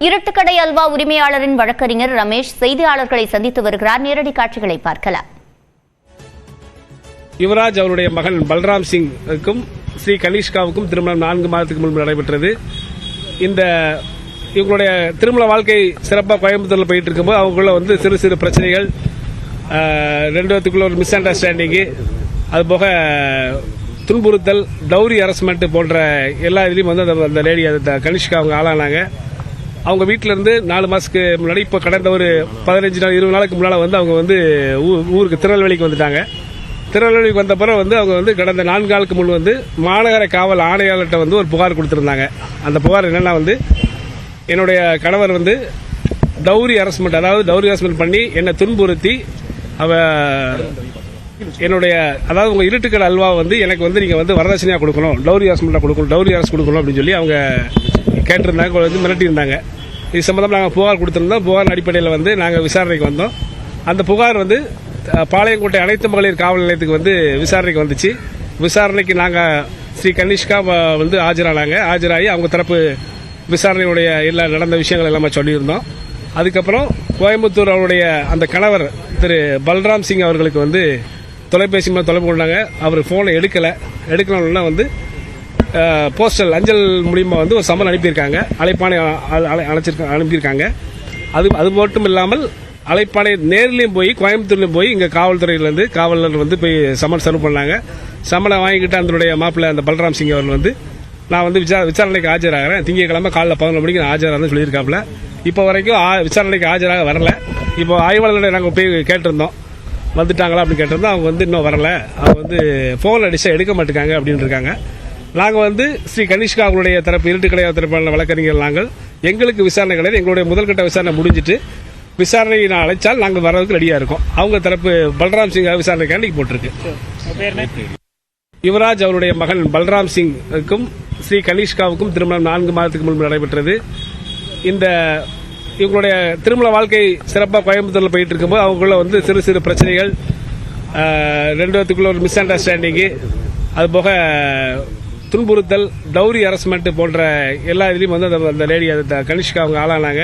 இருட்டுக்கடை அல்வா உரிமையாளரின் வழக்கறிஞர் ரமேஷ் செய்தியாளர்களை சந்தித்து வருகிறார். நேரடி காட்சிகளை பார்க்கலாம். யுவராஜ் அவருடைய மகன் பல்ராம் சிங்குக்கும் ஸ்ரீ கனிஷ்காவுக்கும் திருமணம் நான்கு மாதத்துக்கு முன்பு நடைபெற்றது. இந்த இவங்களுடைய திருமண வாழ்க்கை சிறப்பாக கோயம்புத்தூரில் போயிட்டு இருக்கும்போது அவங்களுக்குள்ள வந்து சிறு சிறு பிரச்சனைகள் ரெண்டு பேத்துக்குள்ள ஒரு மிஸ் அண்டர்ஸ்டாண்டிங்கு அதுபோக துன்புறுத்தல் டௌரி அரஸ்மெண்ட் போன்ற எல்லா இதுலேயும் வந்து அந்த- அந்த லேடி அந்த கனிஷ்கா அவங்க ஆளானாங்க. அவங்க வீட்டில இருந்து நாலு மாசத்துக்கு முன்னாடி இப்போ கடந்த ஒரு பதினஞ்சு நாள் இருபது நாளுக்கு முன்னால வந்து அவங்க வந்து ஊ- ஊருக்கு திருநெல்வேலிக்கு வந்துட்டாங்க. திருநெல்வேலிக்கு வந்த பிறகு வந்து அவங்க வந்து கடந்த நான்கு நாளுக்கு முன் வந்து மாநகர காவல் ஆணையாளர்கிட்ட வந்து ஒரு புகார் கொடுத்துருந்தாங்க. அந்த புகார் என்னன்னா வந்து என்னுடைய கணவர் வந்து டௌரி அரஸ்மெண்ட் அதாவது டௌரி அரஸ்மெண்ட் பண்ணி என்னை துன்புறுத்தி அவ என்னுடைய அதாவது உங்க இருட்டுக்கடை அல்வா வந்து எனக்கு வந்து நீங்க வந்து வரதட்சணையா கொடுக்கணும் டௌரி அரஸ்மெண்டா கொடுக்கணும் டௌரி அரசு கொடுக்கணும் அப்படின்னு சொல்லி அவங்க கேட்டிருந்தாங்க வந்து மிரட்டியிருந்தாங்க. இது சம்மந்தமாக நாங்கள் புகார் கொடுத்துருந்தோம். புகார் அடிப்படையில் வந்து நாங்கள் விசாரணைக்கு வந்தோம். அந்த புகார் வந்து பாளையங்கோட்டை அனைத்து மகளிர் காவல் நிலையத்துக்கு வந்து விசாரணைக்கு வந்துச்சு. விசாரணைக்கு நாங்கள் ஸ்ரீ கனிஷ்கா வந்து ஆஜரானாங்க. ஆஜராகி அவங்க தரப்பு விசாரணையுடைய எல்லா நடந்த விஷயங்கள் எல்லாமே சொல்லியிருந்தோம். அதுக்கப்புறம் கோயம்புத்தூர் அவருடைய அந்த கணவர் திரு பல்ராம் சிங் அவர்களுக்கு வந்து தொலைபேசி மூலம் தொடர்பு கொண்டாங்க. அவர் ஃபோனை எடுக்கலை. எடுக்கணும்னா வந்து போஸ்டல் அஞ்சல் மூலியமாக வந்து ஒரு சம்மன் அனுப்பியிருக்காங்க. அழைப்பானை அ- அழைச்சிருக்க அனுப்பியிருக்காங்க. அது அது மட்டும் இல்லாமல் அழைப்பானை நேர்லேயும் போய் கோயம்புத்தூர்லேயும் போய் இங்கே காவல்துறையிலேருந்து காவலர் வந்து போய் சம்மன் சர்வ் பண்ணாங்க. சம்மனை வாங்கிக்கிட்டு அதனுடைய மாப்பிள்ளை அந்த பல்ராம் சிங் அவர்கள் வந்து நான் வந்து விசா விசாரணைக்கு ஆஜராகிறேன். திங்கக்கிழமை காலைல பதினொரு மணிக்கு நான் ஆஜராகிறேன்னு சொல்லியிருக்காப்புல. இப்போ வரைக்கும் ஆ- விசாரணைக்கு ஆஜராக வரல. இப்போ ஆய்வாளர்களை நாங்கள் போய் கேட்டிருந்தோம். வந்துட்டாங்களா அப்படின்னு கேட்டிருந்தோம். அவங்க வந்து இன்னும் வரல. அவங்க வந்து ஃபோன் அடிச்சா எடுக்க மாட்டேங்காங்க அப்படின்னு இருக்காங்க. நாங்கள் வந்து ஸ்ரீ கனிஷ்கா அவங்களுடைய தரப்பு இருட்டு கடையா தரப்பான வழக்கறிஞர் நாங்கள். எங்களுக்கு விசாரணை கிடையாது. எங்களுடைய முதல்கட்ட விசாரணை முடிஞ்சிட்டு விசாரணை நான் அழைச்சால் நாங்கள் வர்றதுக்கு ரெடியாக இருக்கோம். அவங்க தரப்பு பல்ராம் சிங் விசாரணைக்காண்டி போட்டிருக்கு. யுவராஜ் அவருடைய மகன் பல்ராம் சிங்குக்கும் ஸ்ரீ கனிஷ்காவுக்கும் திருமணம் நான்கு மாதத்துக்கு முன்பு நடைபெற்றது. இந்த இவங்களுடைய திருமண வாழ்க்கை சிறப்பாக கோயம்புத்தூரில் போயிட்டு இருக்கும்போது அவங்களுக்குள்ள வந்து சிறு சிறு பிரச்சனைகள் ரெண்டு ஒரு மிஸ் அண்டர்ஸ்டாண்டிங்கு அதுபோக துன்புறுத்தல் டவுரி அரஸ்மெண்ட் போன்ற எல்லா இதுலேயும் வந்து அந்த- அந்த லேடி அந்த கனிஷ்கா அவங்க ஆளானாங்க.